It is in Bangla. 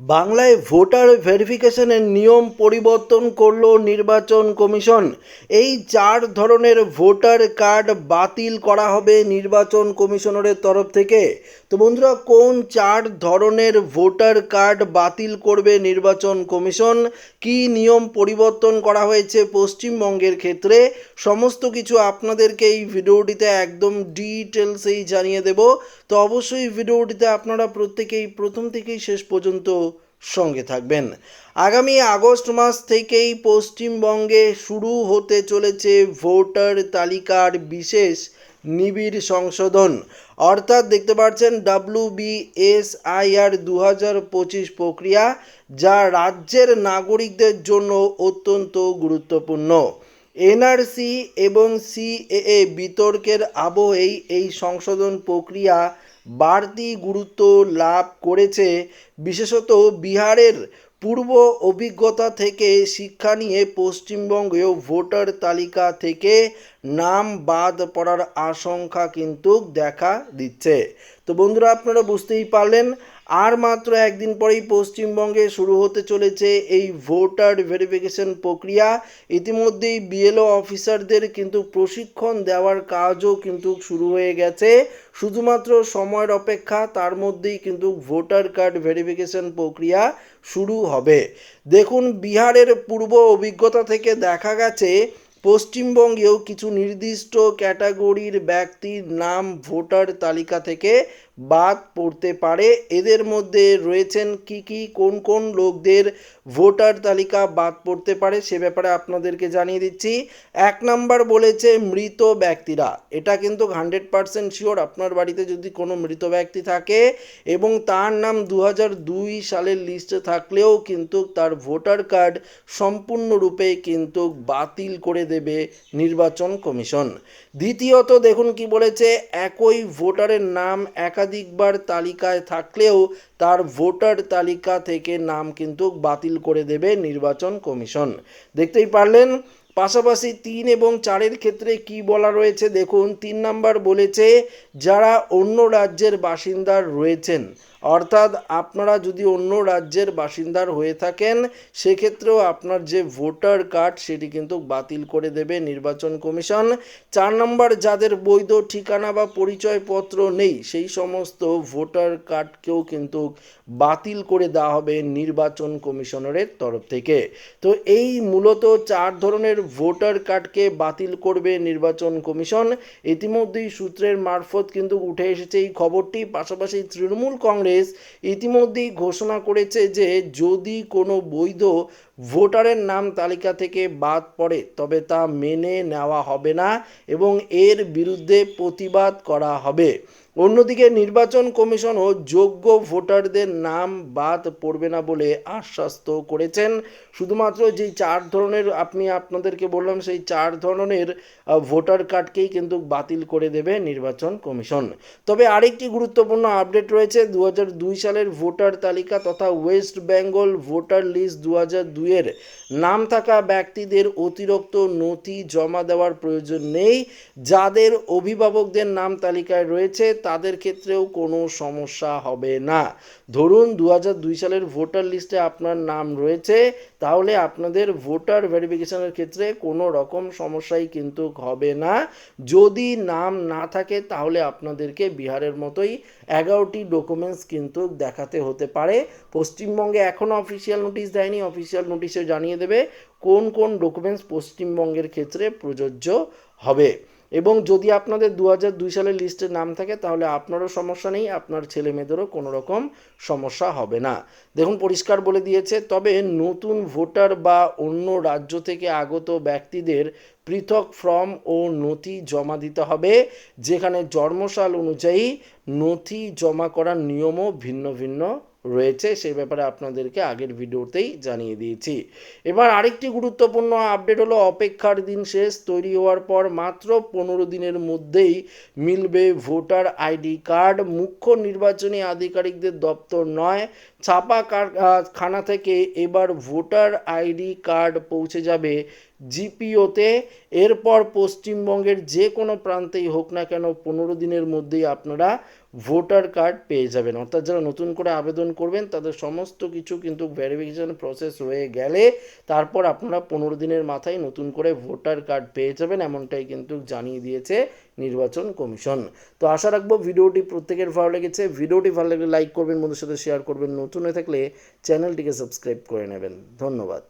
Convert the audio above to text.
বাংলায় ভোটার ভেরিফিকেশনের নিয়ম পরিবর্তন করল নির্বাচন কমিশন। এই চার ধরনের ভোটার কার্ড বাতিল করা হবে নির্বাচন কমিশনারের তরফ থেকে। তো বন্ধুরা, কোন চার ধরনের ভোটার কার্ড বাতিল করবে নির্বাচন কমিশন? কি নিয়ম পরিবর্তন করা হয়েছে পশ্চিমবঙ্গের ক্ষেত্রে? সমস্ত কিছু আপনাদেরকে এই ভিডিওটিতে একদম ডিটেলসেই জানিয়ে দেব। তো অবশ্যই ভিডিওটিতে আপনারা প্রত্যেকেই প্রথম থেকেই শেষ পর্যন্ত সঙ্গে থাকবেন। আগামী আগস্ট মাস থেকেই পশ্চিমবঙ্গে শুরু হতে চলেছে ভোটার তালিকার বিশেষ নিবিড় সংশোধন। অর্থাৎ দেখতে পাচ্ছেন ডাব্লিউ বিএসআইআর দু হাজার পঁচিশ প্রক্রিয়া, যা রাজ্যের নাগরিকদের জন্য অত্যন্ত গুরুত্বপূর্ণ। এনআরসি এবং সিএএ বিতর্কের আবহেই এই সংশোধন প্রক্রিয়া বাড়তি গুরুত্ব লাভ করেছে, বিশেষত বিহারের পূর্ব অভিজ্ঞতা থেকে শিক্ষা নিয়ে পশ্চিমবঙ্গেও ভোটার তালিকা থেকে নাম বাদ পড়ার আশঙ্কা কিন্তু দেখা দিচ্ছে। তো বন্ধুরা, আপনারা বুঝতেই পারলেন আর মাত্র একদিন পরেই পশ্চিমবঙ্গে শুরু হতে চলেছে এই ভোটার ভেরিফিকেশন প্রক্রিয়া। ইতিমধ্যেই বিএলও অফিসারদের কিন্তু প্রশিক্ষণ দেওয়ার কাজও কিন্তু শুরু হয়ে গেছে। শুধুমাত্র সময়ের অপেক্ষা, তার মধ্যেই কিন্তু ভোটার কার্ড ভেরিফিকেশন প্রক্রিয়া শুরু হবে। দেখুন, বিহারের পূর্ব অভিজ্ঞতা থেকে দেখা গেছে, পশ্চিমবঙ্গেও কিছু নির্দিষ্ট ক্যাটাগরির ব্যক্তির নাম ভোটার তালিকা থেকে বাদ পড়তে পারে। এদের মধ্যে রয়েছেন কি কি, কোন কোন লোকদের ভোটার তালিকা বাদ পড়তে পারে সে ব্যাপারে আপনাদেরকে জানিয়ে দিচ্ছি। এক নাম্বার বলেছে মৃত ব্যক্তিরা। এটা কিন্তু হান্ড্রেড পারসেন্ট শিওর আপনার বাড়িতে যদি কোনো মৃত ব্যক্তি থাকে এবং তার নাম দু দুই সালের লিস্টে থাকলেও কিন্তু তার ভোটার কার্ড সম্পূর্ণরূপে কিন্তু বাতিল করে দেবে নির্বাচন কমিশন। দ্বিতীয়ত দেখুন কি বলেছে, একই ভোটারের নাম একাধিকবার তালিকায় থাকলেও তার ভোটার তালিকা থেকে নাম কিন্তু বাতিল করে দেবে নির্বাচন কমিশন। দেখতেই পারলেন, পাশাপাশি তিন এবং চারের ক্ষেত্রে কি বলা রয়েছে? দেখুন, তিন নাম্বার বলেছে, যারা অন্য রাজ্যের বাসিন্দার রয়েছেন অর্থাৎ আপনারা যদি অন্য রাজ্যের বাসিন্দার হয়ে থাকেন, সেক্ষেত্রেও আপনার যে ভোটার কার্ড সেটি কিন্তু বাতিল করে দেবে নির্বাচন কমিশন। চার নম্বর, যাদের বৈধ ঠিকানা বা পরিচয়পত্র নেই, সেই সমস্ত ভোটার কার্ডকেও কিন্তু বাতিল করে দেওয়া হবে নির্বাচন কমিশনারের তরফ থেকে। তো এই মূলত চার ধরনের ভোটার কার্ডকে বাতিল করবে নির্বাচন কমিশন। ইতিমধ্যেই সূত্রের মারফত কিন্তু উঠে এসেছে এই খবরটি। পাশাপাশি তৃণমূল কংগ্রেস ইতিমধ্যেই ঘোষণা করেছে যে যদি কোনো বৈধ ভোটারের নাম তালিকা থেকে বাদ পড়ে, তবে তা মেনে নেওয়া হবে না এবং এর বিরুদ্ধে প্রতিবাদ করা হবে। অন্যদিকে নির্বাচন কমিশনও যোগ্য ভোটারদের নাম বাদ পড়বে না বলে আশ্বস্ত করেছেন। শুধুমাত্র যেই চার ধরনের আপনি আপনাদেরকে বললাম, সেই চার ধরনের ভোটার কার্ডকেই কিন্তু বাতিল করে দেবে নির্বাচন কমিশন। তবে আরেকটি গুরুত্বপূর্ণ আপডেট রয়েছে দু সালের ভোটার তালিকা তথা ওয়েস্ট বেঙ্গল ভোটার লিস্ট দু হাজার দুইয়ের নাম থাকা ব্যক্তিদের অতিরিক্ত নথি জমা দেওয়ার প্রয়োজন নেই। যাদের অভিভাবকদের নাম তালিকায় রয়েছে তাদের ক্ষেত্রেও কোনো সমস্যা হবে না। ধরুন দু সালের ভোটার লিস্টে আপনার নাম রয়েছে, তাহলে আপনাদের ভোটার ভেরিফিকেশনের ক্ষেত্রে কোনো রকম সমস্যাই কিন্তু হবে না। যদি নাম না থাকে, তাহলে আপনাদেরকে বিহারের মতোই এগারোটি ডকুমেন্টস কিন্তু দেখাতে হতে পারে। পশ্চিমবঙ্গে এখনও অফিসিয়াল নোটিশ দেয়নি অফিসিয়াল নোটিশে জানিয়ে দেবে কোন কোন ডকুমেন্টস পশ্চিমবঙ্গের ক্ষেত্রে প্রযোজ্য হবে। এবং যদি আপনাদের দু হাজার দুই সালের লিস্টে নাম থাকে, তাহলে আপনারও সমস্যা নেই, আপনার ছেলে মেয়েদেরও কোনো রকম সমস্যা হবে না। দেখুন, পরিষ্কার বলে দিয়েছে, তবে নতুন ভোটার বা অন্য রাজ্য থেকে আগত ব্যক্তিদের পৃথক ফর্ম ও নথি জমা দিতে হবে, যেখানে জন্মসাল অনুযায়ী নথি জমা করার নিয়মও ভিন্ন ভিন্ন রয়েছে সেই ব্যাপারে আপনাদেরকে আগের ভিডিওতেই জানিয়ে দিয়েছি। এবার আরেকটি গুরুত্বপূর্ণ আপডেট হলো, অপেক্ষার দিন শেষ, তৈরি হওয়ার পর মাত্র পনেরো দিনের মধ্যেই মিলবে ভোটার আইডি কার্ড। মুখ্য নির্বাচনী আধিকারিকদের দপ্তর নয়, ছাপা খানা থেকে এবার ভোটার আইডি কার্ড পৌঁছে যাবে জিপিওতে। এরপর পশ্চিমবঙ্গের যে কোনো প্রান্তেই হোক না কেন, পনেরো দিনের মধ্যেই আপনারা ভোটার কার্ড পেয়ে যাবেন। অর্থাৎ যারা নতুন করে আবেদন করবেন, তাদের সমস্ত কিছু কিন্তু ভেরিফিকেশন প্রসেস হয়ে গেলে তারপর আপনারা পনেরো দিনের মাথায় নতুন করে ভোটার কার্ড পেয়ে যাবেন, এমনটাই কিন্তু জানিয়ে দিয়েছে নির্বাচন কমিশন। তো আশা রাখব ভিডিওটি প্রত্যেকের ভালো লেগেছে। ভিডিওটি ভালো লাগলে লাইক করবেন বন্ধুর সাথে শেয়ার করবেন। নতুন হয়ে থাকলে চ্যানেলটিকে সাবস্ক্রাইব করে নেবেন। ধন্যবাদ।